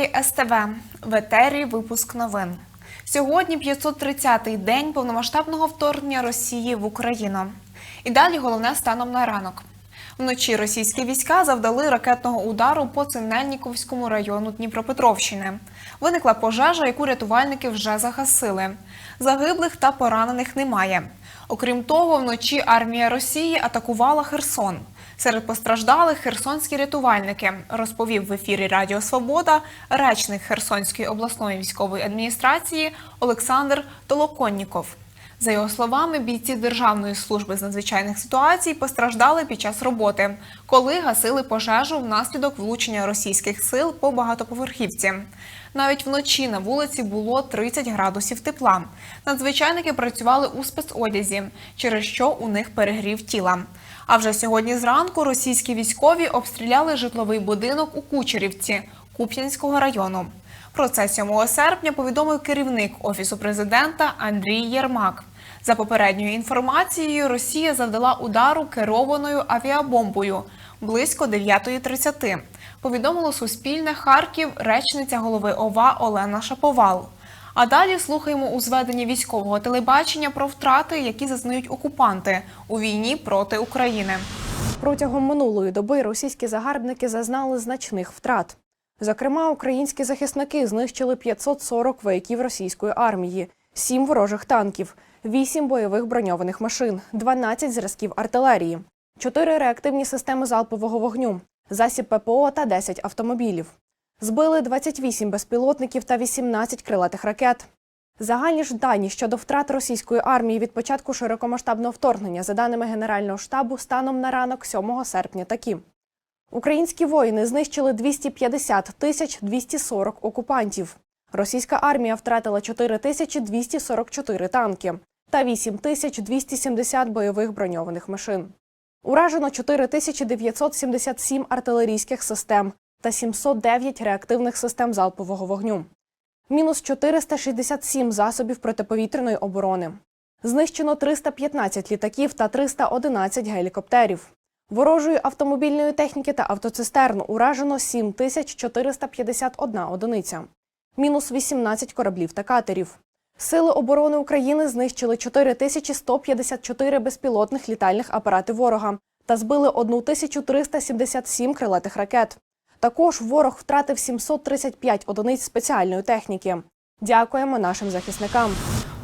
Телеканалі СТВ. В етері випуск новин. Сьогодні 530-й день повномасштабного вторгнення Росії в Україну. І далі головне станом на ранок. Вночі російські війська завдали ракетного удару по Синельніковському району Дніпропетровщини. Виникла пожежа, яку рятувальники вже загасили. Загиблих та поранених немає. Окрім того, вночі армія Росії атакувала Херсон. Серед постраждалих херсонські рятувальники, розповів в ефірі Радіо Свобода речник Херсонської обласної військової адміністрації Олександр Толоконніков. За його словами, бійці Державної служби з надзвичайних ситуацій постраждали під час роботи, коли гасили пожежу внаслідок влучення російських сил по багатоповерхівці. Навіть вночі на вулиці було 30 градусів тепла. Надзвичайники працювали у спецодязі, через що у них перегрів тіла. А вже сьогодні зранку російські військові обстріляли житловий будинок у Кучерівці Куп'янського району. Про це 7 серпня повідомив керівник офісу президента Андрій Єрмак. За попередньою інформацією, Росія завдала удару керованою авіабомбою близько 9.30. Повідомило Суспільне Харків речниця голови ОВА Олена Шаповал. А далі слухаємо у зведенні військового телебачення про втрати, які зазнають окупанти у війні проти України. Протягом минулої доби російські загарбники зазнали значних втрат. Зокрема, українські захисники знищили 540 вояків російської армії, 7 ворожих танків, 8 бойових броньованих машин, 12 зразків артилерії, 4 реактивні системи залпового вогню, засіб ППО та 10 автомобілів. Збили 28 безпілотників та 18 крилатих ракет. Загальні ж дані щодо втрат російської армії від початку широкомасштабного вторгнення, за даними Генерального штабу, станом на ранок 7 серпня такі. Українські воїни знищили 250 тисяч 240 окупантів. Російська армія втратила 4 тисячі 244 танки та 8 тисяч 270 бойових броньованих машин. Уражено 4 тисячі 977 артилерійських систем та 709 реактивних систем залпового вогню. Мінус 467 засобів протиповітряної оборони. Знищено 315 літаків та 311 гелікоптерів. Ворожої автомобільної техніки та автоцистерн уражено 7451 одиниця. Мінус 18 кораблів та катерів. Сили оборони України знищили 4154 безпілотних літальних апарати ворога та збили 1377 крилатих ракет. Також ворог втратив 735 одиниць спеціальної техніки. Дякуємо нашим захисникам.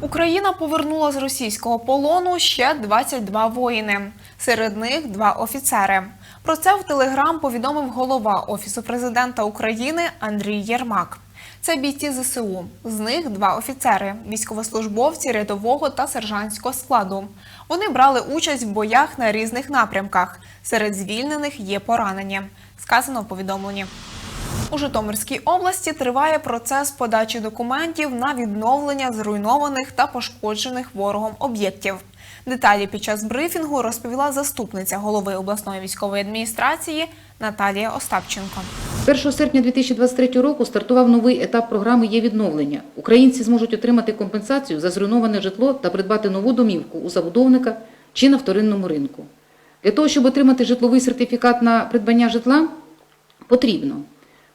Україна повернула з російського полону ще 22 воїни. Серед них два офіцери. Про це в Телеграм повідомив голова Офісу президента України Андрій Єрмак. Це бійці ЗСУ. З них два офіцери, військовослужбовці рядового та сержантського складу. Вони брали участь в боях на різних напрямках. Серед звільнених є поранені. Сказано в повідомленні. У Житомирській області триває процес подачі документів на відновлення зруйнованих та пошкоджених ворогом об'єктів. Деталі під час брифінгу розповіла заступниця голови обласної військової адміністрації Наталія Остапченко. 1 серпня 2023 року стартував новий етап програми «Є відновлення». Українці зможуть отримати компенсацію за зруйноване житло та придбати нову домівку у забудовника чи на вторинному ринку. Для того, щоб отримати житловий сертифікат на придбання житла, потрібно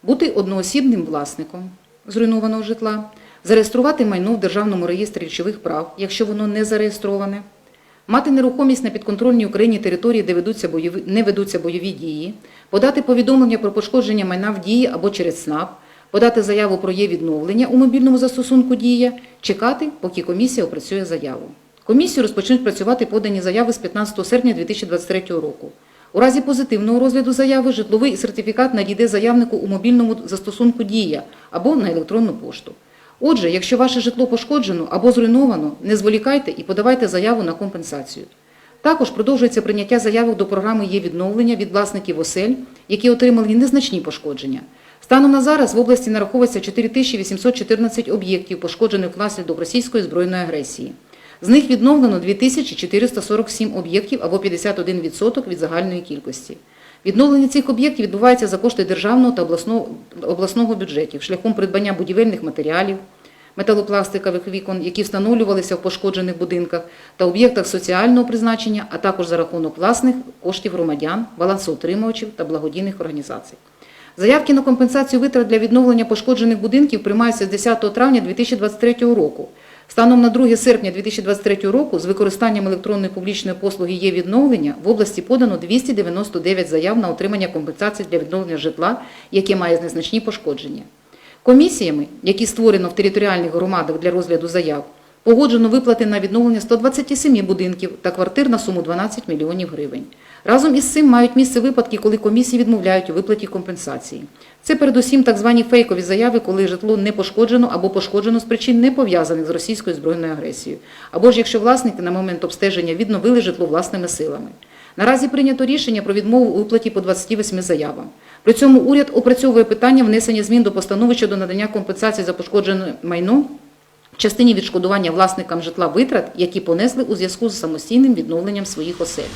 бути одноосібним власником зруйнованого житла, зареєструвати майно в Державному реєстрі речових прав, якщо воно не зареєстроване, мати нерухомість на підконтрольній Україні території, де ведуться бойові, не ведуться бойові дії, подати повідомлення про пошкодження майна в дії або через СНАП, подати заяву про є відновлення у мобільному застосунку Дія, чекати, поки комісія опрацює заяву. Комісію розпочнуть працювати подані заяви з 15 серпня 2023 року. У разі позитивного розгляду заяви житловий сертифікат надійде заявнику у мобільному застосунку Дія або на електронну пошту. Отже, якщо ваше житло пошкоджено або зруйновано, не зволікайте і подавайте заяву на компенсацію. Також продовжується прийняття заявок до програми «Є відновлення» від власників осель, які отримали незначні пошкодження. Станом на зараз в області нараховується 4814 об'єктів, пошкоджених внаслідок російської збройної агресії. З них відновлено 2447 об'єктів або 51% від загальної кількості. Відновлення цих об'єктів відбувається за кошти державного та обласного, обласного бюджетів шляхом придбання будівельних матеріалів, металопластикових вікон, які встановлювалися в пошкоджених будинках та об'єктах соціального призначення, а також за рахунок власних коштів громадян, балансоутримувачів та благодійних організацій. Заявки на компенсацію витрат для відновлення пошкоджених будинків приймаються з 10 травня 2023 року. Станом на 2 серпня 2023 року з використанням електронної публічної послуги є відновлення в області подано 299 заяв на отримання компенсації для відновлення житла, яке має незначні пошкодження. Комісіями, які створено в територіальних громадах для розгляду заяв, погоджено виплати на відновлення 127 будинків та квартир на суму 12 мільйонів гривень. Разом із цим мають місце випадки, коли комісії відмовляють у виплаті компенсації. Це передусім так звані фейкові заяви, коли житло не пошкоджено або пошкоджено з причин не пов'язаних з російською збройною агресією, або ж якщо власники на момент обстеження відновили житло власними силами. Наразі прийнято рішення про відмову у виплаті по 28 заявам. При цьому уряд опрацьовує питання внесення змін до постанови щодо надання компенсації за пошкоджене майно частині відшкодування власникам житла витрат, які понесли у зв'язку з самостійним відновленням своїх осель.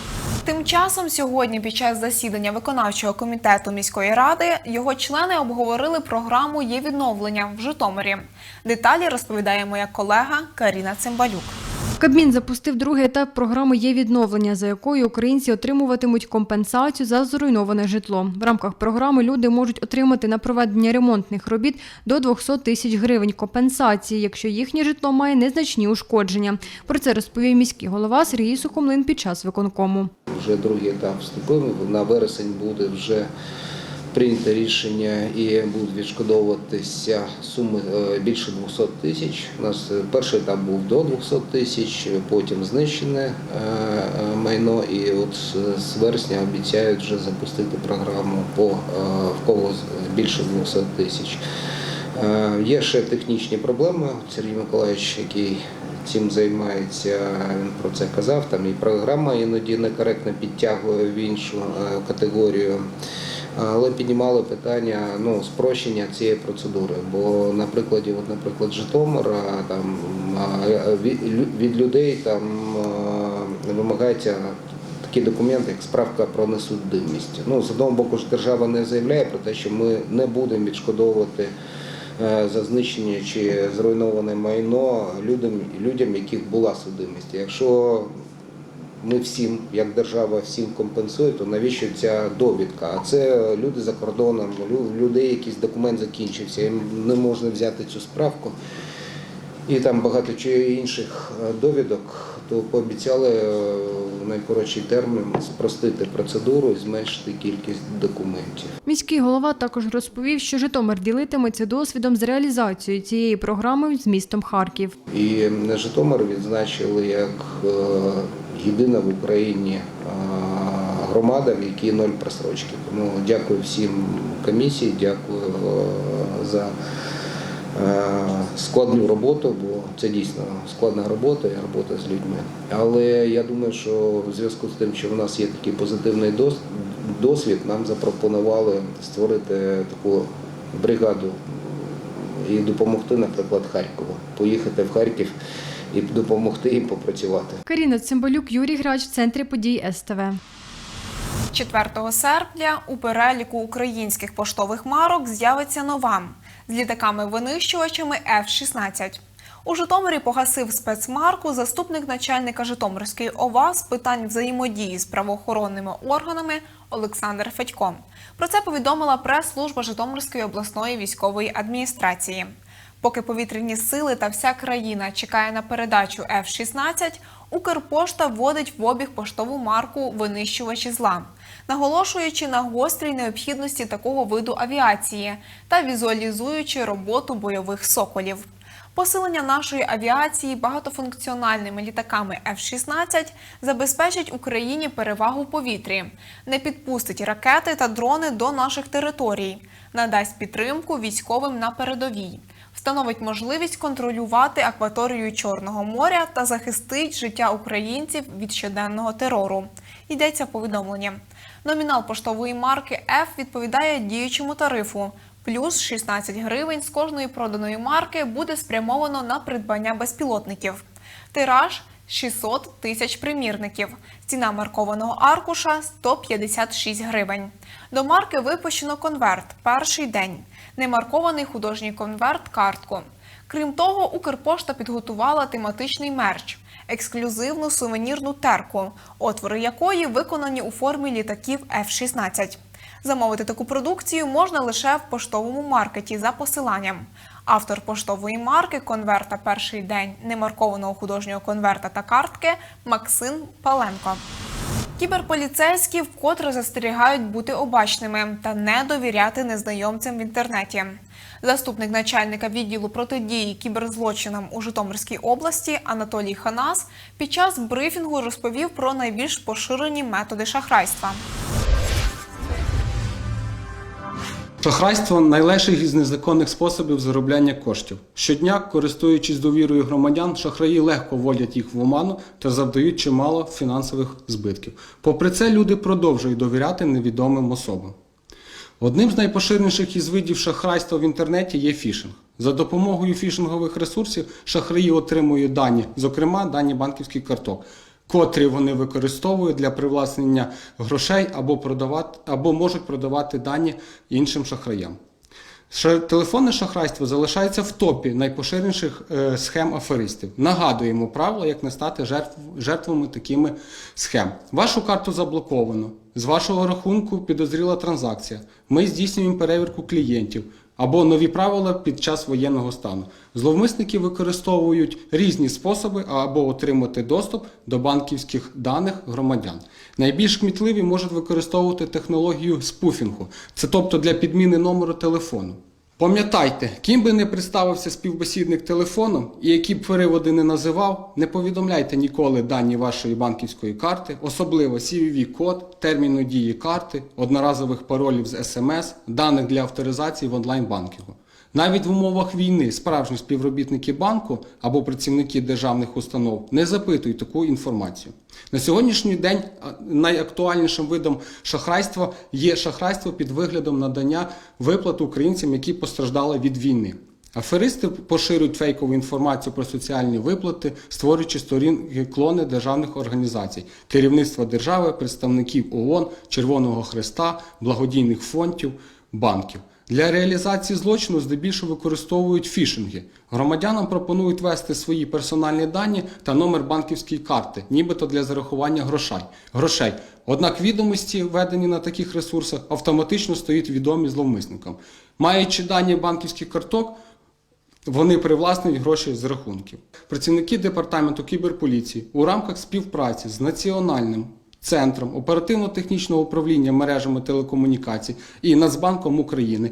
Тим часом сьогодні під час засідання виконавчого комітету міської ради його члени обговорили програму є відновлення в Житомирі. Деталі розповідає моя колега Каріна Цимбалюк. Кабмін запустив другий етап програми є відновлення, за якою українці отримуватимуть компенсацію за зруйноване житло. В рамках програми люди можуть отримати на проведення ремонтних робіт до 200 тисяч гривень компенсації, якщо їхнє житло має незначні ушкодження. Про це розповів міський голова Сергій Сухомлин під час виконкому. Вже другий етап вступив. На вересень буде вже прийнято рішення і будуть відшкодовуватися суми е, більше 200 тисяч. У нас е, перший етап був до 200 тисяч, потім знищене е, майно. І от з- вересня обіцяють вже запустити програму по в кого більше 200 тисяч. Є ще технічні проблеми. Сергій Миколаївич, який цим займається, він про це казав. Там і програма іноді некоректно підтягує в іншу категорію. Але піднімали питання ну, спрощення цієї процедури. Бо на прикладі, от, наприклад, Житомира, там від, людей там вимагається такий документ, як справка про несудимість. Ну, з одного боку ж держава не заявляє про те, що ми не будемо відшкодовувати е, за знищення чи зруйноване майно людям, людям, яких була судимість. Якщо ми всім, як держава, всім компенсує, то навіщо ця довідка? А це люди за кордоном, лю- людей якийсь документ закінчився, їм не можна взяти цю справку. І там багато інших е, довідок, то пообіцяли е, в найкоротший термін спростити процедуру і зменшити кількість документів. Міський голова також розповів, що Житомир ділитиметься досвідом з реалізацією цієї програми з містом Харків. І Житомир відзначили як е, єдина в Україні е, громада, в якій ноль просрочки. Тому дякую всім комісії, дякую е, за е, складну роботу, бо це дійсно складна робота і робота з людьми. Але я думаю, що в зв'язку з тим, що в нас є такий позитивний досвід, нам запропонували створити таку бригаду і допомогти, наприклад, Харкову, поїхати в Харків і допомогти їм попрацювати. Каріна Цимбалюк, Юрій Грач в центрі подій СТВ. 4 серпня у переліку українських поштових марок з'явиться нова з літаками-винищувачами F-16. У Житомирі погасив спецмарку заступник начальника Житомирської ОВА з питань взаємодії з правоохоронними органами Олександр Федько. Про це повідомила прес-служба Житомирської обласної військової адміністрації. Поки повітряні сили та вся країна чекає на передачу F-16, Укрпошта вводить в обіг поштову марку винищувачі зла, наголошуючи на гострій необхідності такого виду авіації та візуалізуючи роботу бойових соколів. Посилення нашої авіації багатофункціональними літаками F-16 забезпечить Україні перевагу повітрі, не підпустить ракети та дрони до наших територій, надасть підтримку військовим на передовій, встановить можливість контролювати акваторію Чорного моря та захистить життя українців від щоденного терору. Йдеться в повідомленні. Номінал поштової марки F відповідає діючому тарифу. Плюс 16 гривень з кожної проданої марки буде спрямовано на придбання безпілотників. Тираж 600 тисяч примірників. Ціна маркованого аркуша 156 гривень. До марки випущено конверт перший день. Немаркований художній конверт картку. Крім того, Укрпошта підготувала тематичний мерч, ексклюзивну сувенірну терку, отвори якої виконані у формі літаків F-16. Замовити таку продукцію можна лише в поштовому маркеті за посиланням. Автор поштової марки конверта перший день немаркованого художнього конверта та картки Максим Паленко. Кіберполіцейські вкотре застерігають бути обачними та не довіряти незнайомцям в інтернеті. Заступник начальника відділу протидії кіберзлочинам у Житомирській області Анатолій Ханас під час брифінгу розповів про найбільш поширені методи шахрайства. Шахрайство найлегший із незаконних способів заробляння коштів. Щодня, користуючись довірою громадян, шахраї легко вводять їх в оману та завдають чимало фінансових збитків. Попри це, люди продовжують довіряти невідомим особам. Одним з найпоширеніших із видів шахрайства в інтернеті є фішинг. За допомогою фішингових ресурсів шахраї отримують дані, зокрема дані банківських карток, котрі вони використовують для привласнення грошей або, продавати, або можуть продавати дані іншим шахраям. Ша- Телефонне шахрайство залишається в топі найпоширеніших е, схем аферистів. Нагадуємо правила, як не стати жертвами такими схем. Вашу карту заблоковано. З вашого рахунку підозріла транзакція. Ми здійснюємо перевірку клієнтів або нові правила під час воєнного стану. Зловмисники використовують різні способи або отримати доступ до банківських даних громадян. Найбільш кмітливі можуть використовувати технологію спуфінгу, це тобто для підміни номеру телефону. Пам'ятайте, ким би не представився співбесідник телефоном і які б переводи не називав, не повідомляйте ніколи дані вашої банківської карти, особливо CVV-код, терміну дії карти, одноразових паролів з СМС, даних для авторизації в онлайн-банкінгу. Навіть в умовах війни справжні співробітники банку або працівники державних установ не запитують таку інформацію. На сьогоднішній день найактуальнішим видом шахрайства є шахрайство під виглядом надання виплат українцям, які постраждали від війни. Аферисти поширюють фейкову інформацію про соціальні виплати, створюючи сторінки клони державних організацій, керівництва держави, представників ООН, Червоного Хреста, благодійних фондів, банків. Для реалізації злочину здебільшого використовують фішинги. Громадянам пропонують ввести свої персональні дані та номер банківської карти, нібито для зарахування грошей. грошей. Однак відомості, введені на таких ресурсах, автоматично стають відомі зловмисникам. Маючи дані банківських карток, вони привласнюють гроші з рахунків. Працівники департаменту кіберполіції у рамках співпраці з Національним центром оперативно-технічного управління мережами телекомунікацій і Нацбанком України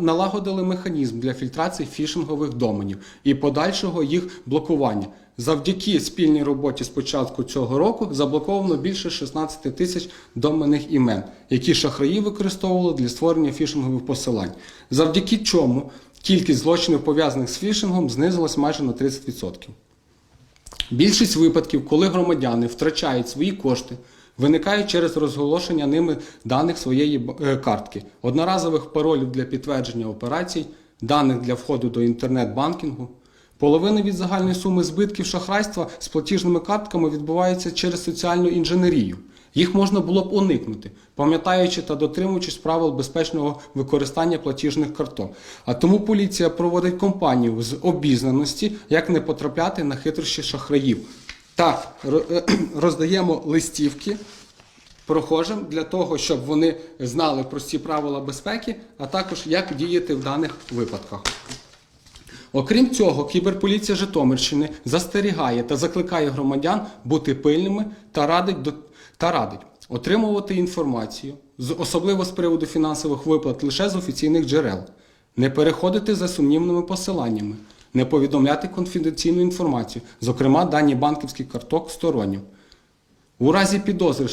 налагодили механізм для фільтрації фішингових доменів і подальшого їх блокування. Завдяки спільній роботі з початку цього року заблоковано більше 16 тисяч доменних імен, які шахраї використовували для створення фішингових посилань. Завдяки чому кількість злочинів пов'язаних з фішингом знизилась майже на 30%. Більшість випадків, коли громадяни втрачають свої кошти, виникають через розголошення ними даних своєї е, картки, одноразових паролів для підтвердження операцій, даних для входу до інтернет-банкінгу. Половина від загальної суми збитків шахрайства з платіжними картками відбувається через соціальну інженерію. Їх можна було б уникнути, пам'ятаючи та дотримуючись правил безпечного використання платіжних карток. А тому поліція проводить кампанію з обізнаності, як не потрапляти на хитрощі шахраїв. Та роздаємо листівки прохожим для того, щоб вони знали прості правила безпеки, а також як діяти в даних випадках. Окрім цього, кіберполіція Житомирщини застерігає та закликає громадян бути пильними та радить, до- та радить отримувати інформацію, особливо з приводу фінансових виплат, лише з офіційних джерел, не переходити за сумнівними посиланнями, не повідомляти конфіденційну інформацію, зокрема дані банківських карток стороннім. У разі підозри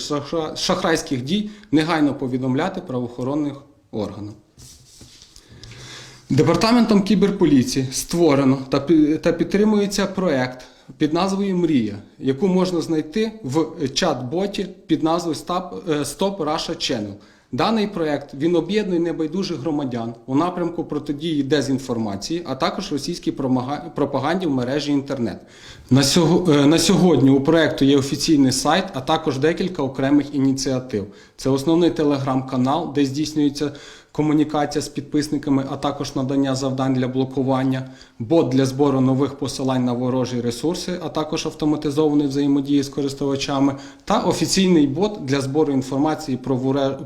шахрайських дій негайно повідомляти правоохоронних органів. Департаментом кіберполіції створено та підтримується проект під назвою Мрія, яку можна знайти в чат-боті під назвою Stop, е, Russia Channel. Даний проект він об'єднує небайдужих громадян у напрямку протидії дезінформації, а також російській пропаганді в мережі інтернет. Е, на сьогодні у проекту є офіційний сайт, а також декілька окремих ініціатив. Це основний телеграм-канал, де здійснюється комунікація з підписниками, а також надання завдань для блокування, бот для збору нових посилань на ворожі ресурси, а також автоматизованої взаємодії з користувачами, та офіційний бот для збору інформації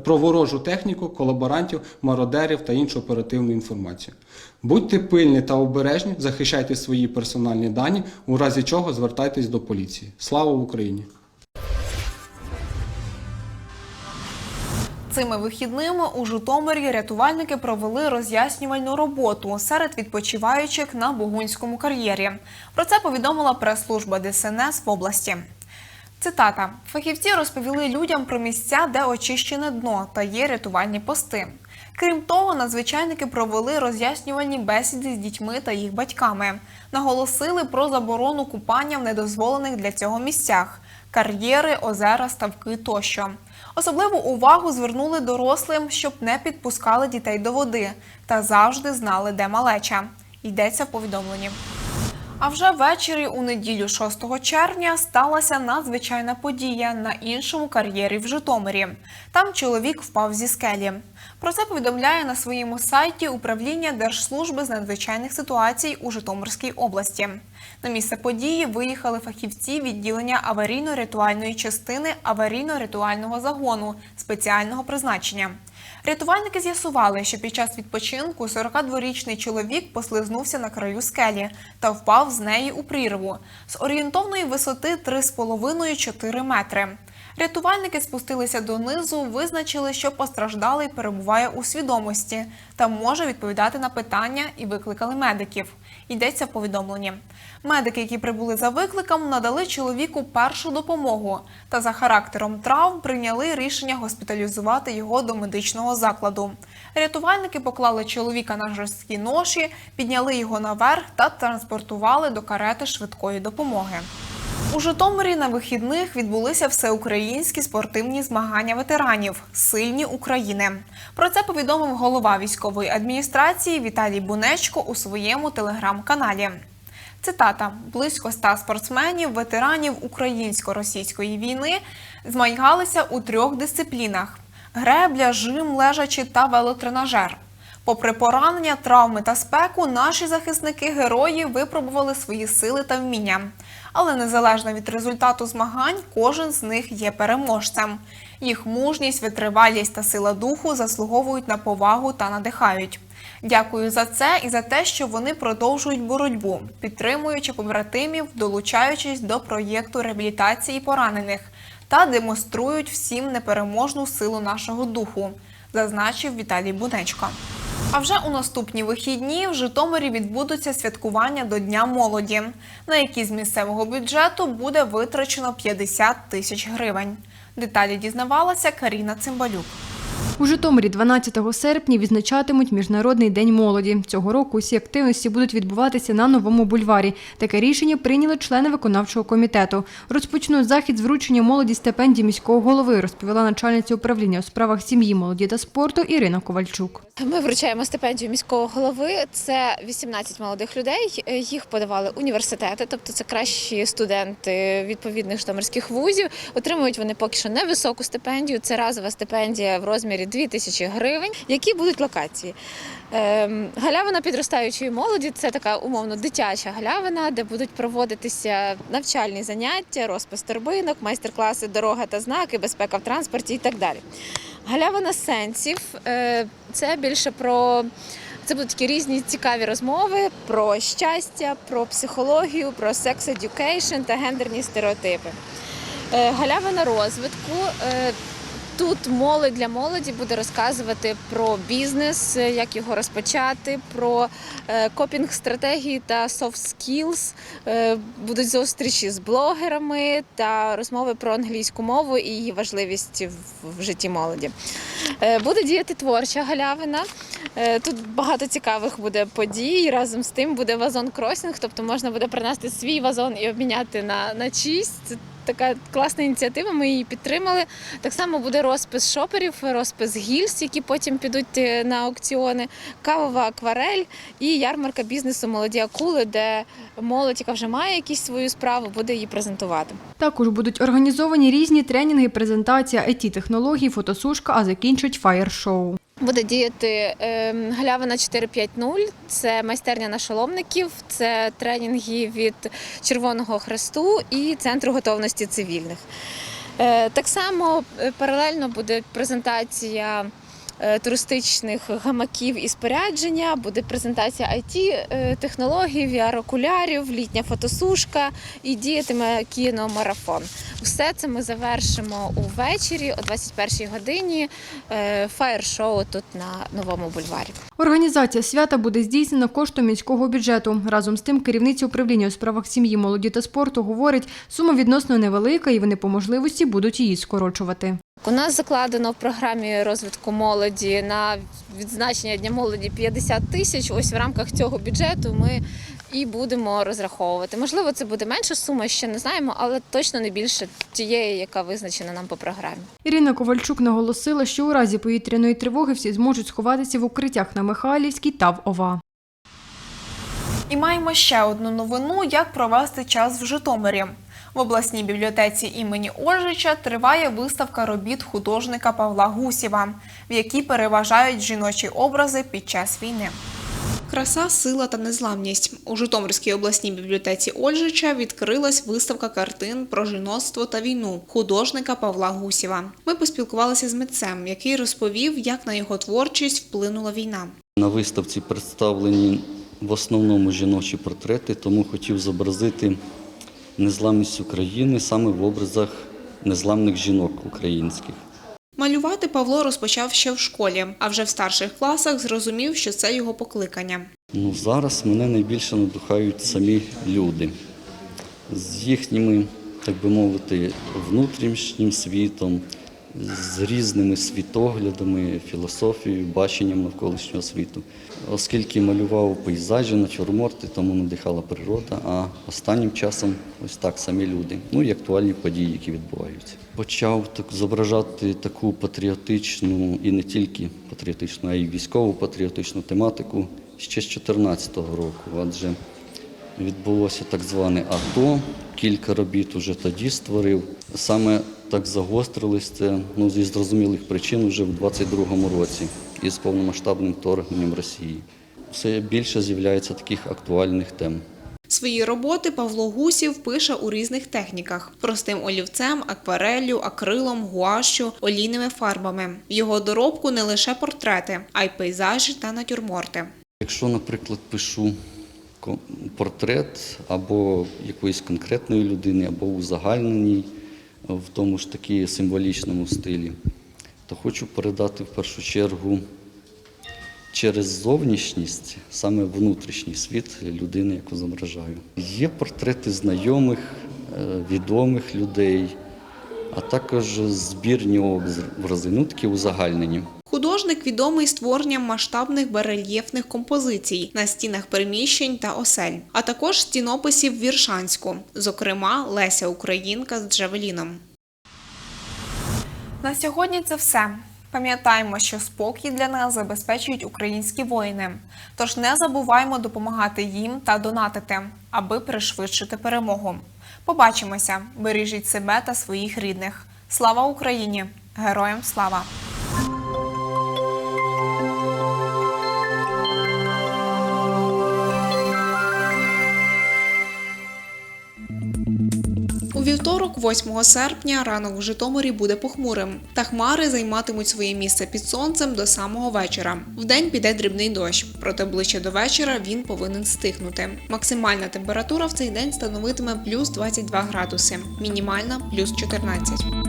про ворожу техніку, колаборантів, мародерів та іншу оперативну інформацію. Будьте пильні та обережні, захищайте свої персональні дані, у разі чого звертайтесь до поліції. Слава Україні! Цими вихідними у Житомирі рятувальники провели роз'яснювальну роботу серед відпочиваючих на Бугунському кар'єрі. Про це повідомила прес-служба ДСНС в області. Цитата: фахівці розповіли людям про місця, де очищене дно та є рятувальні пости. Крім того, надзвичайники провели роз'яснювальні бесіди з дітьми та їх батьками, наголосили про заборону купання в недозволених для цього місцях кар'єри, озера, ставки тощо. Особливу увагу звернули дорослим, щоб не підпускали дітей до води та завжди знали, де малеча. Йдеться в повідомленні. А вже ввечері у неділю 6 червня сталася надзвичайна подія на іншому кар'єрі в Житомирі. Там чоловік впав зі скелі. Про це повідомляє на своєму сайті управління Держслужби з надзвичайних ситуацій у Житомирській області. На місце події виїхали фахівці відділення аварійно-рятувальної частини аварійно-рятувального загону спеціального призначення. Рятувальники з'ясували, що під час відпочинку 42-річний чоловік послизнувся на краю скелі та впав з неї у прірву з орієнтовної висоти 3,5-4 метри. Рятувальники спустилися донизу, визначили, що постраждалий перебуває у свідомості та може відповідати на питання і викликали медиків. Йдеться в повідомленні. Медики, які прибули за викликом, надали чоловіку першу допомогу та за характером травм прийняли рішення госпіталізувати його до медичного закладу. Рятувальники поклали чоловіка на жорсткі ноші, підняли його наверх та транспортували до карети швидкої допомоги. У Житомирі на вихідних відбулися всеукраїнські спортивні змагання ветеранів Сильні України. Про це повідомив голова військової адміністрації Віталій Бунечко у своєму телеграм-каналі. Цитата: близько ста спортсменів, ветеранів українсько-російської війни змагалися у трьох дисциплінах: гребля, жим, лежачі та велотренажер. Попри поранення, травми та спеку, наші захисники герої випробували свої сили та вміння. Але незалежно від результату змагань, кожен з них є переможцем. Їх мужність, витривалість та сила духу заслуговують на повагу та надихають. Дякую за це і за те, що вони продовжують боротьбу, підтримуючи побратимів, долучаючись до проєкту реабілітації поранених та демонструють всім непереможну силу нашого духу, зазначив Віталій Бунечко. А вже у наступні вихідні в Житомирі відбудуться святкування до Дня молоді, на які з місцевого бюджету буде витрачено 50 тисяч гривень. Деталі дізнавалася Каріна Цимбалюк. У Житомирі 12 серпня відзначатимуть Міжнародний день молоді. Цього року усі активності будуть відбуватися на новому бульварі. Таке рішення прийняли члени виконавчого комітету. Розпочнуть захід з вручення молоді стипендії міського голови, розповіла начальниця управління у справах сім'ї, молоді та спорту Ірина Ковальчук. Ми вручаємо стипендію міського голови. Це 18 молодих людей. Їх подавали університети, тобто це кращі студенти відповідних житомирських вузів. Отримують вони поки що невисоку стипендію. Це разова стипендія в розмірі 2 тисячі гривень. Які будуть локації? Ем, Галявина підростаючої молоді це така умовно дитяча галявина, де будуть проводитися навчальні заняття, розпис торбинок, майстер-класи, дорога та знаки, безпека в транспорті і так далі. Галявина сенсів е, це більше про. Це будуть такі різні цікаві розмови про щастя, про психологію, про секс едюкейшн та гендерні стереотипи. Е, Галявина розвитку. Тут молодь для молоді буде розказувати про бізнес, як його розпочати, про е, копінг-стратегії та soft skills. Е, Будуть зустрічі з блогерами та розмови про англійську мову і її важливість в- житті молоді. Е, Буде діяти творча галявина. Тут багато цікавих буде подій. Разом з тим буде вазон кросінг, тобто можна буде принести свій вазон і обміняти на, на чийсь. Така класна ініціатива. Ми її підтримали. Так само буде розпис шоперів, розпис гільз, які потім підуть е, на аукціони, кавова акварель і ярмарка бізнесу молоді акули, де молодь, яка вже має якісь свою справу, буде її презентувати. Також будуть організовані різні тренінги, презентація it технологій фотосушка, а закінчать фаєр-шоу. Буде діяти ем, галявина 450. Це майстерня нашоломників, це тренінги від Червоного Хресту і Центру готовності цивільних. Е, Так само е, паралельно буде презентація туристичних гамаків і спорядження, буде презентація it технологій, VR-окулярів, літня фотосушка і діятиме кіномарафон. Все це ми завершимо увечері о 21 годині. е, Фаєр-шоу тут на новому бульварі. Організація свята буде здійснена коштом міського бюджету. Разом з тим, керівниця управління у справах сім'ї, молоді та спорту говорить, сума відносно невелика, і вони по можливості будуть її скорочувати. У нас закладено в програмі розвитку молоді на відзначення Дня молоді 50 тисяч. Ось в рамках цього бюджету ми і будемо розраховувати. Можливо, це буде менша сума, ще не знаємо, але точно не більше тієї, яка визначена нам по програмі. Ірина Ковальчук наголосила, що у разі повітряної тривоги всі зможуть сховатися в укриттях на Михайлівській та в ОВА. І маємо ще одну новину, як провести час в Житомирі. В обласній бібліотеці імені Ольжича триває виставка робіт художника Павла Гусєва, в якій переважають жіночі образи під час війни. Краса, сила та незламність у Житомирській обласній бібліотеці Ольжича відкрилась виставка картин про жіноцтво та війну художника Павла Гусєва. Ми поспілкувалися з митцем, який розповів, як на його творчість вплинула війна. На виставці представлені в основному жіночі портрети, тому хотів зобразити незламність України саме в образах незламних жінок українських. Малювати Павло розпочав ще в школі, а вже в старших класах зрозумів, що це його покликання. Ну, зараз мене найбільше надухають самі люди з їхніми, так би мовити, внутрішнім світом, з різними світоглядами, філософією, баченням навколишнього світу. Оскільки малював пейзажі, натюрморти, тому надихала природа, а останнім часом ось так самі люди, ну і актуальні події, які відбуваються. Почав так зображати таку патріотичну і не тільки патріотичну, а й військову патріотичну тематику ще з 2014 року, адже відбулося так зване АТО. Кілька робіт уже тоді створив. Саме так загострилось це ну, зі зрозумілих причин вже в 22-му році із повномасштабним вторгненням Росії. Все більше з'являється таких актуальних тем. Свої роботи Павло Гусів пише у різних техніках: простим олівцем, аквареллю, акрилом, гуашю, олійними фарбами. В його доробку не лише портрети, а й пейзажі та натюрморти. Якщо, наприклад, пишу портрет або якоїсь конкретної людини, або узагальненій в тому ж таки символічному стилі, то хочу передати в першу чергу через зовнішність саме внутрішній світ людини, яку зображаю. Є портрети знайомих, е, відомих людей, а також збірні образи, ну такі узагальнені. Художник відомий створенням масштабних барельєфних композицій на стінах приміщень та осель, а також стінописів Віршанську, зокрема Леся Українка з Джавеліном. На сьогодні це все. Пам'ятаємо, що спокій для нас забезпечують українські воїни. Тож не забуваймо допомагати їм та донатити, аби пришвидшити перемогу. Побачимося, бережіть себе та своїх рідних. Слава Україні! Героям слава! Вівторок, 8 серпня, ранок в Житомирі буде похмурим, та хмари займатимуть своє місце під сонцем до самого вечора. Вдень піде дрібний дощ, проте ближче до вечора він повинен стихнути. Максимальна температура в цей день становитиме плюс 22 градуси, мінімальна плюс 14.